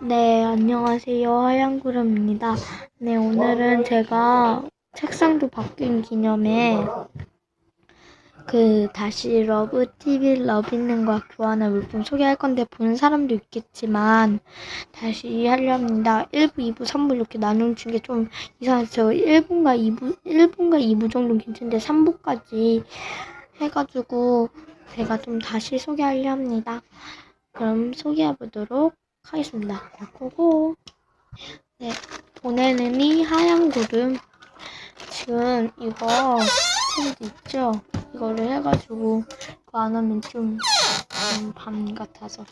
네, 안녕하세요. 하얀구름입니다. 네, 오늘은 제가 책상도 바뀐 기념에 그 다시 러브 TV 러비는과 교환한 물품 소개할 건데 보는 사람도 있겠지만 다시 하려 합니다. 1부, 2부, 3부 이렇게 나누는 게좀 이상해서 저 1부인가 2부, 1부인가 2부 정도는 괜찮은데 3부까지 해가지고 제가 좀 다시 소개하려 합니다. 그럼 소개해 보도록 하겠습니다. 고고. 네, 보내는 이 하얀 구름. 지금 이거 밴드 있죠? 이거를 해가지고 안 하면 좀, 좀 밤 같아서.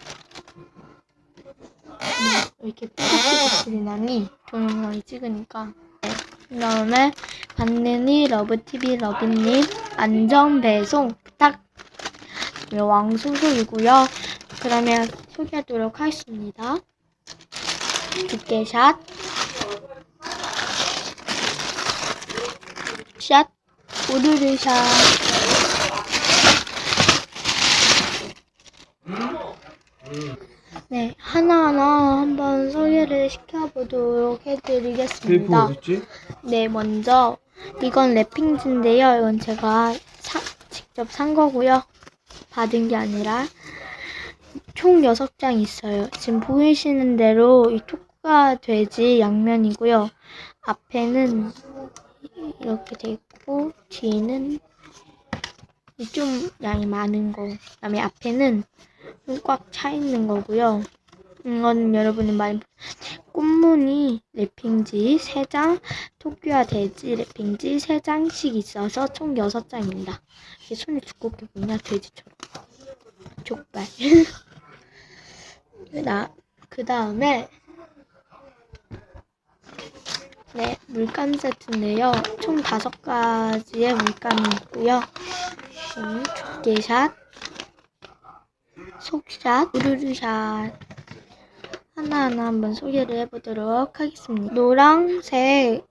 뭐 이렇게 삐걱삐걱 소리 나니 동영상이 찍으니까. 네, 그 다음에 반는이 러브TV 러비님 안전 배송 부탁. 네, 왕소소이고요. 그러면 소개하도록 하겠습니다. 두께샷 샷 오르르 샷 네 하나하나 한번 소개를 시켜보도록 해드리겠습니다. 네, 먼저 이건 랩핑지인데요. 이건 제가 사- 직접 산 거고요. 받은 게 아니라 총 6장 있어요. 지금 보이시는 대로 이 토크가 돼지 양면이고요. 앞에는 이렇게 돼 있고 뒤에는 좀 양이 많은 거. 그다음에 앞에는 좀 꽉 차 있는 거고요. 이건 여러분이 많이 꽃무늬 랩핑지 3장, 토끼와 돼지 랩핑지 3장씩 있어서 총 6장입니다. 이게 손이 두껍게 보이냐? 돼지처럼. 족발. 나, 그 다음에, 네, 물감 세트인데요. 총 5가지의 물감이 있고요. 음, 두께샷, 속샷, 우르르샷. 하나하나 한번 소개를 해보도록 하겠습니다. 노랑색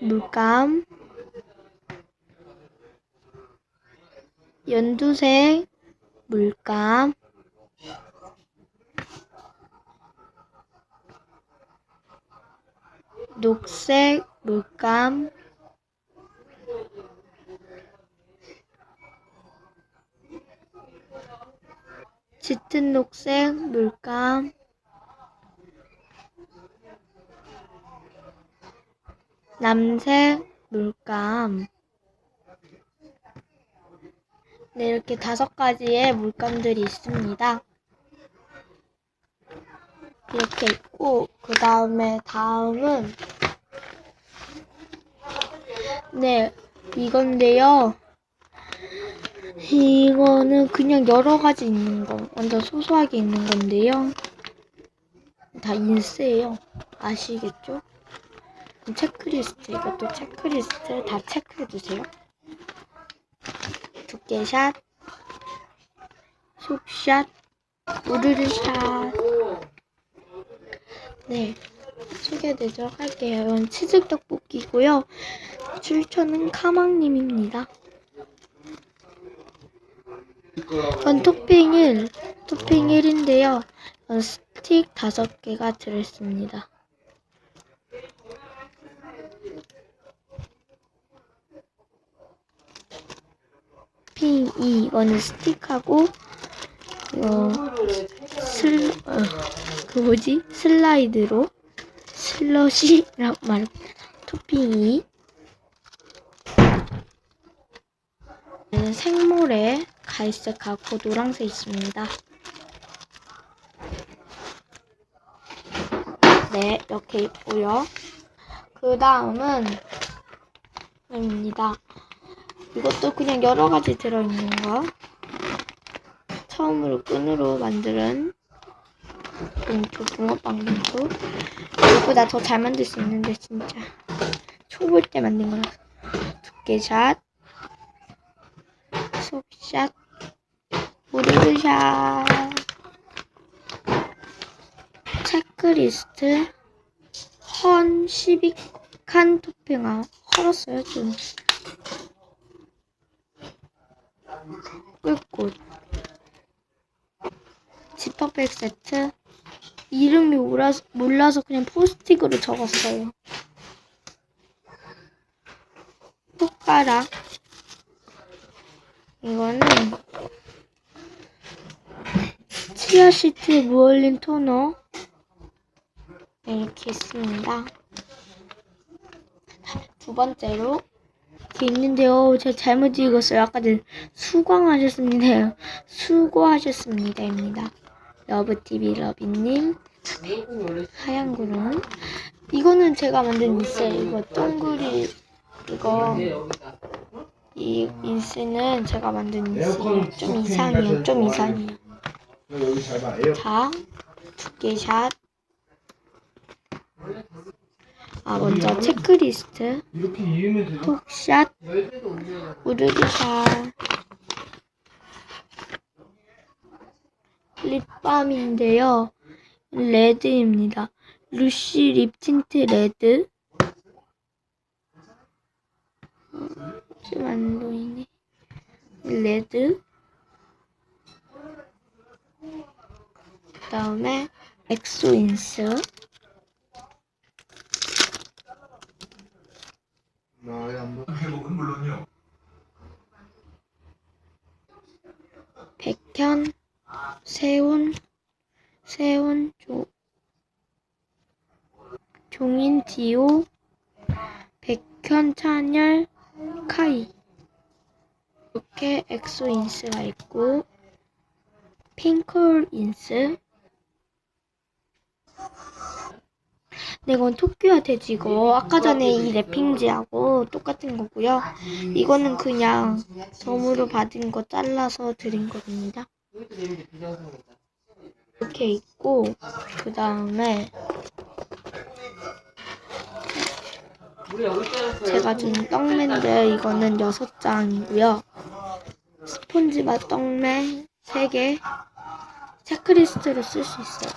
물감, 연두색 물감, 녹색 물감, 짙은 녹색 물감, 남색 물감. 네, 이렇게 다섯 가지의 물감들이 있습니다. 이렇게 있고, 그 다음에 다음은, 네, 이건데요. 이거는 그냥 여러 가지 있는 거, 완전 소소하게 있는 건데요. 다 인스예요. 아시겠죠? 체크리스트 이것도 체크리스트 다 체크해 주세요. 두께샷, 속샷, 우르르샷. 네, 소개해드리도록 할게요. 이건 치즈 떡볶이고요. 출처는 카망님입니다. 이건 토핑 1, 토핑 1인데요. 이건 스틱 5개가 들어있습니다. 핑 2, 이거는 스틱하고, 이거, 슬, 어, 그 뭐지? 슬라이드로, 슬러시라고 말, 토핑 2. 얘는 생모래, 갈색하고 노란색 있습니다. 네, 이렇게 있고요. 그 다음은, 입니다. 이것도 그냥 여러 가지 들어있는 거. 처음으로 끈으로 만드는 봉투, 붕어빵 봉투. 이거보다 더잘 만들 수 있는데, 진짜. 초볼 때 만든 거라서. 두께샷, 속샷, 우르르샷. 체크리스트, 헌 12칸 토핑아. 헐었어요, 좀. 꿀꽃 지퍼백 세트 이름이 몰라서, 몰라서 그냥 포스틱으로 적었어요. 손가락. 이거는 치아 시트 무얼린 토너. 네, 이렇게 있습니다. 두 번째로 이렇게 있는데요. 제가 잘못 읽었어요. 아까 전 수고하셨습니다. 수고하셨습니다입니다. 러브TV 러비님 하얀 구름 이거는 제가 만든 인스예요. 이거 동그리 이거 이 인스는 제가 만든 인스예요. 좀 이상해요. 좀 이상해요. 자, 두께샷. 아, 먼저 체크리스트. 톡샷. 우르르샷. 립밤인데요. 레드입니다. 루시 립 틴트 레드. 어, 좀안 보이네. 레드. 그 다음에 엑소 인스. 한번 회복은 물론요. 백현, 세운, 세운, 조, 종인, 디오, 백현, 찬열, 카이. 이렇게 엑소 인스가 있고, 핑클 인스. 네, 이건 토끼와 돼지고, 아까 전에 이 랩핑지하고 똑같은 거고요. 이거는 그냥 덤으로 받은 거 잘라서 드린 겁니다. 이렇게 있고 그 다음에 제가 준 떡맨들 이거는 여섯 장이고요. 스폰지맛 떡맨 3개 체크리스트로 쓸 수 있어요.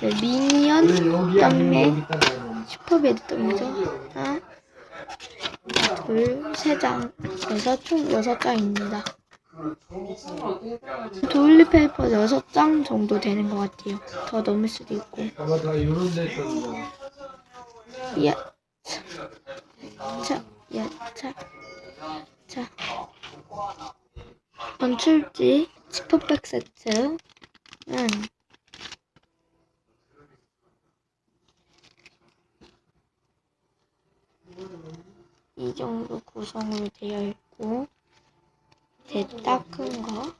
네, 미니언 떡맨. 슈퍼베드 떡이죠. 하나, 둘, 세 장. 그래서 총 여섯 장입니다. 도일리 페이퍼 여섯 장 정도 되는 것 같아요. 더 넘을 수도 있고. 아마 다 이런 데 있던 거. 야, 차, 야, 차, 자. 건출지 지퍼백 세트는 이 정도 구성으로 되어 있고 됐다 큰 거.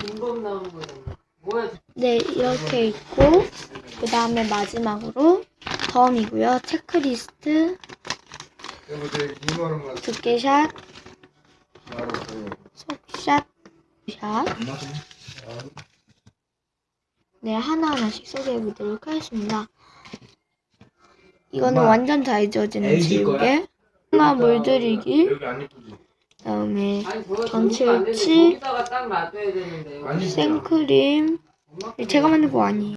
김범 거잖아. 뭐야? 네, 이렇게 있고, 그 다음에 마지막으로 덤이고요. 체크리스트, 여보 제 2만 원만 두께샷, 알았어요. 속샷, 샷. 네, 하나하나씩 소개해 보도록 하겠습니다. 이거는 엄마, 완전 잘 지워지는 LG 거야? 지우개. 하나 물들이기, 여기 안? 그다음에 아니 저거 전체 전체치 치- 거기다가 딱 놔둬야 되는데. 아니 생크림. 엄마 제가 만든 거 아니에요.